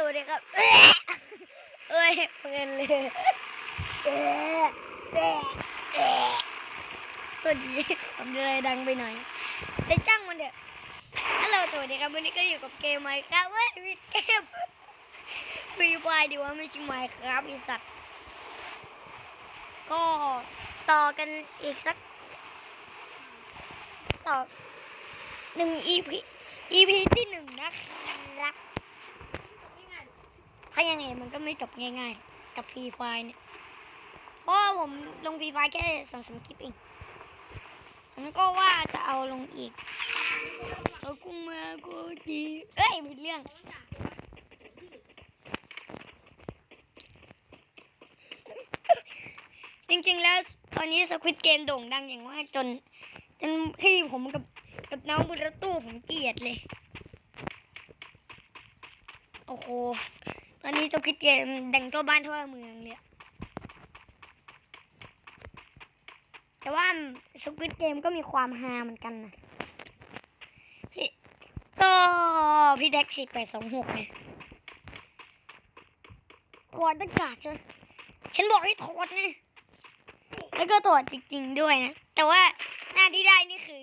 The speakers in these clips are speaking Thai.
สวัสดีครับเอ้ยเอ้ยเพื่อนเลยเอ้ยเอ้ยเอ้ยตัวดีผมจะเลยดังไปหน่อยแต่จ้างมันเถอะฮัลโหลสวัสดีครับวันนี้ก็อยู่กับเกมไมค์ครับเว้ยมีเกมฟรีไฟดีว่าไม่ใช่ไมค์ครับไอีสัตว์ก็ต่อกันอีกสัก ต่อหนึ่ง EP EP ที่หนึ่งนะครับ ถ้ายังไงมันก็ไม่จบง่ายๆ กับฟรีไฟเนี่ย เพราะผมลงฟรีไฟแค่สองสามคลิปเองผมก็ว่าจะเอาลงอีกเอากุ้งมากูจีเอ้ยผิดเรื่องจริงๆ แล้วตอนนี้สควิตเกมโด่งดังอย่างมาจน จนพี่ผมกับกับน้องบนรตู้ผมเกลียดเลย โอ้โห ตอนนี้สควิตเกมดังทั่วบ้านทั่วเมืองเลยแต่ว่าสควิตเกมก็มีความฮาเหมือนกันนะพี่ก็พี่แด็กสิบแปดสองหกไงถอดหน้ากากใช่ไหมฉันบอกให้ถอดไงแล้วก็ตรวจจริง ๆ ด้วยนะ แต่ว่าหน้าที่ได้นี่คือ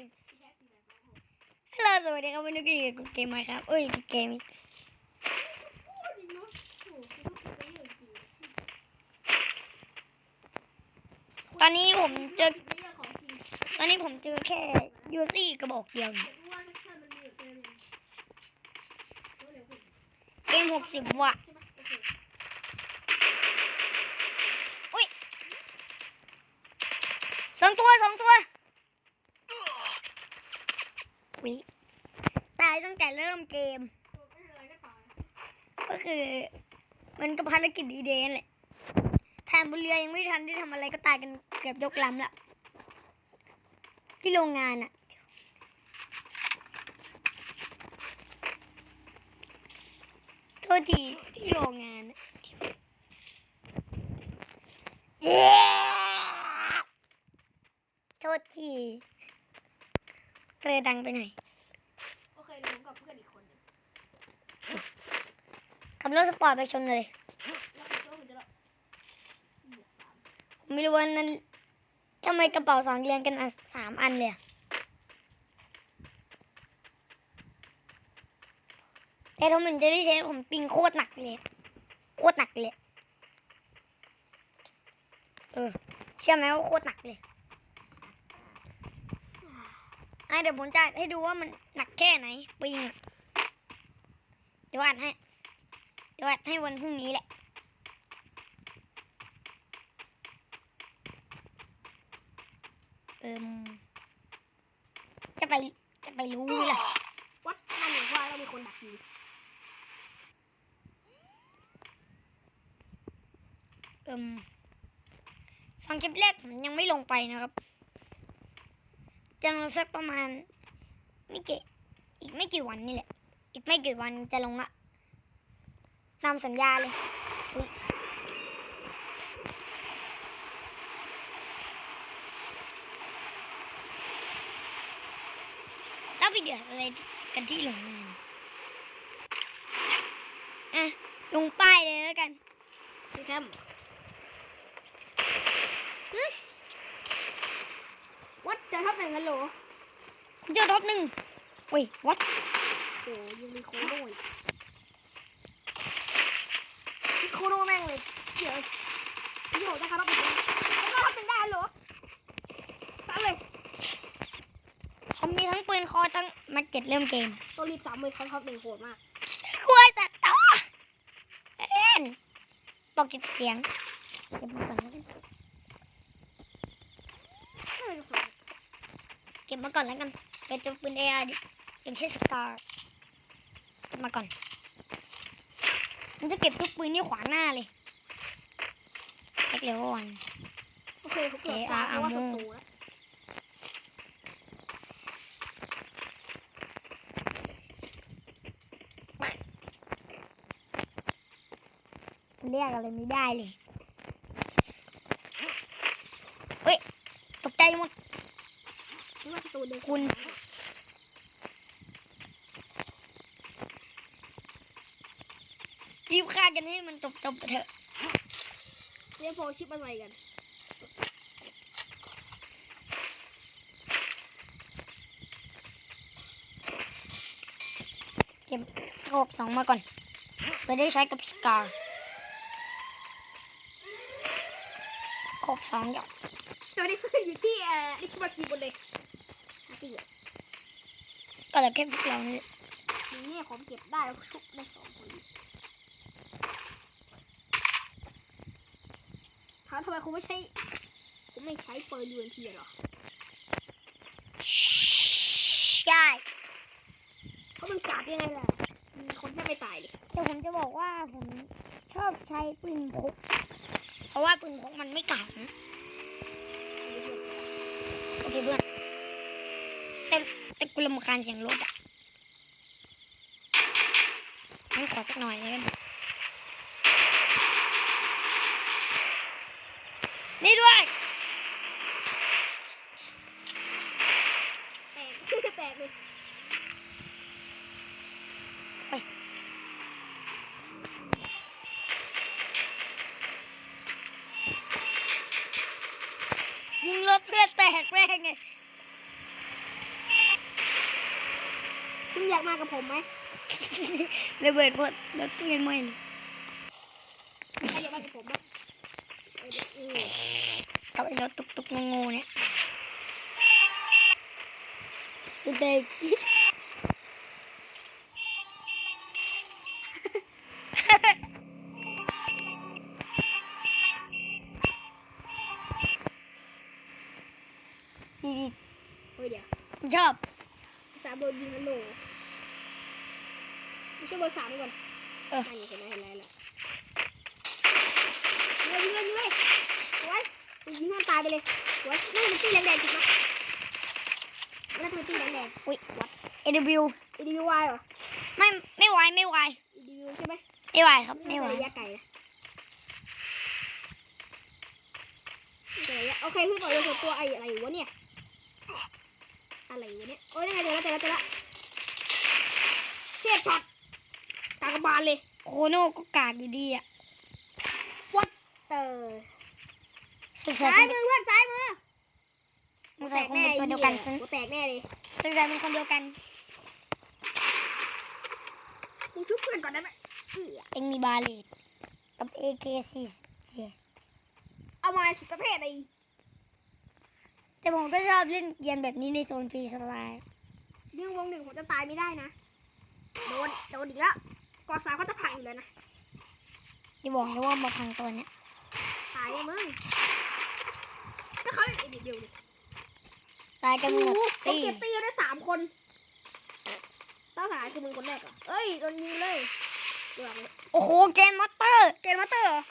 ฮัลโหลสวัสดีครับวันนี้ก็อยู่กับเกมมาครับเอ้ยเกมอีกต อนนี้ผมเจอตอนนี้ผมเจอแค่ยูซี่กระบอกเดียวเนี่ยเกมหกสิบว่ะอุ้ยสองตัวสองตัววิตายตั้งแต่เริ่มเกม ก็คือ มันก็ภารกิจดีเดนแหละ แทนบนเรือยังไม่ทันที่ทำอะไรก็ตายกันเกือบยกลำละที่โรงงานอะโทษทีที่โรงงานอะเย้โทษทีเรือดังไปหน่อยโอเคลุงกับเพื่อนอีกคนหนึงขับรถสปอร์ตไปชนเลย แล้วก็ผมจะแบบบวกสาม ผม ไม่รู้ว่านั้นทำไมกระเป๋าสองเรียงกันอะสามอันเลยแต่ถ้ามันจะได้ใช้ผมปิงโคตรหนักเลยโคตรหนักเลยเออเชื่อไหมว่าโคตรหนักเลยไอเดี๋ยวผมจะให้ดูว่ามันหนักแค่ไหนปิงเดี๋ยวอ่านให้เดี๋ยวอ่านให้วันพรุ่งนี้แหละ อิมจะไปจะไปรู้ไหมล่ะวัดนั่นหมายความว่าเรามีคนดักอยู่เอิมสองคลิปแรกผมยังไม่ลงไปนะครับจะลงสักประมาณไม่กี่อีกไม่กี่วันนี่แหละ อีกไม่กี่วันจะลงอะตามสัญญาเลยอุ๊ยแล้ว ไปเดือดอะไรกันที่โรงงานอะลงป้ายเลยแล้วกันพี่แคมวัดจะทับหนึ่งกันเหรอคุณเจอท็อปหนึ่งอุ้ยวัดโอ้ยังมีโคโน่อีกพี่โคโน่แม่งเลยเดี๋ยวพี่โหจะทับหนึ่งแล้วก็ทับหนึ่งได้เหรอทับเลย ผมมีทั้งปืนคอทั้งมาเก็ตเริ่มเกมต้องรีบสามมือเขาทับหนึ่งโหดมากกล้วยสัตว์ต่อเอ็นบอกเก็บเสียงเก็บมาก่อนแล้วกันเออจะสวยเก็บมาก่อนแล้วกันเป็นตัวปืนเอไออย่างเช่นสการ์เก็บมาก่อน มันจะเก็บทุกปืนที่ขวางหน้าเลยเล็กเร็ววันโอเคเขาเกือบตายเพราะว่าศัตรูแล้ว เรียกอะไรไม่ได้เลย เฮ้ย ตกใจหมดคิดว่าศัตรูเดินคุณเรีบฆ่ากันให้มันจบจบๆไปเถอะเรียกโฟชิปอะไรกัน เก็บสโคปสองมาก่อนเพื่อได้ใช้กับสกา โคบสองหยอกตอนนี้อยู่ที่เอ่อนิชิมากิบนเลยหาที่เหลือก็เหลือแค่พวกเรานี่นี่ผมเก็บได้แล้วชุบได้สองคนถามทำไมคุณไม่ใช้คุณไม่ใช้ปืนยูเอ็นพีหรอใช่เพราะมันกากยังไงล่ะมีคนแทบไม่ตายเลยแต่ผมจะบอกว่าผมชอบใช้ปืนพกเพ ราะว่าปืนพกมันไม่กากนะโอเคเพื่อนแต่แต่กูรำคาญเสียงรถอะงั้นขอสักหน่อยแล้วกันนี่ด้วย แตก แตกเลย ยิงรถเพื่อนแตกแม่ง ไง คุณอยากมากับผมไหมระเบิดหมดรถยังไม่เลยใครอยากมากับผมบ้างเออเดี๋ยวอืมกับไอ้รถตุกตุกๆงูๆเนี่ยดูเด็ก ดีดี เฮ้ยเดี๋ยว ผม ชอบสามโดนยิงกันโหลไม่ใช่เบอร์สามก่อนเออนั่นไงเห็นไหมเห็นไหมเห็นไหมยิงเลยยิงเลยยิงเลยสวยยิงให้มันตายไปเลยสวยนี่มันตีแดงๆจริงปะแล้วทำไมตีแดงอุ้ย AW ๆ EDVY เหรอไม่ไม่ไหวไม่ไหว EDV ใช่ไหมไม่ไหวครับไม่ไหวระยะไกลนะระยะโอเคพี่บอกเลยตัวไอ้อะไรวะเนี่ย อะไรวะเนี่ยโอ้ยนี่ไงเจอแล้วเจอแล้วเจอแล้วเทียบช็อตกากบาลเลย โคโน่ก็กากอยู่ดีอะเตอร์ศึกษาซ้ายเป็นมือเพื่อนซ้ายมือศึกษาคนเป็นตัวเดียวกันซึ่งกูแตกแน่เลยศึกษาเป็นคนเดียวกันกูชุบเพื่อนก่อนได้ไหมเอื้อเองมีบาเลตกับ AK47 เอามาสุดประเภทไอ้ แต่ผมก็ชอบเล่นเกมแบบนี้ในโซนฟรีสไตล์เรื่องวงหนึ่งผมจะตายไม่ได้นะโดนโดนอีกแล้วกอสามก็จะพังอยู่แล้วนะจะบอกนะว่ามาพังตัวเนี้ยตายเลยมึงก็เขาเล่นเอ็ดเดียวเลยตายกันหมดผมตีเก็บตีได้สามคนต้าสายคือมึงคนแรกเหรอเอ้ยโดนยิงเลยเดือดเลยโอ้โหเกมมัตเตอร์ เกมมาสเตอร์เหรอ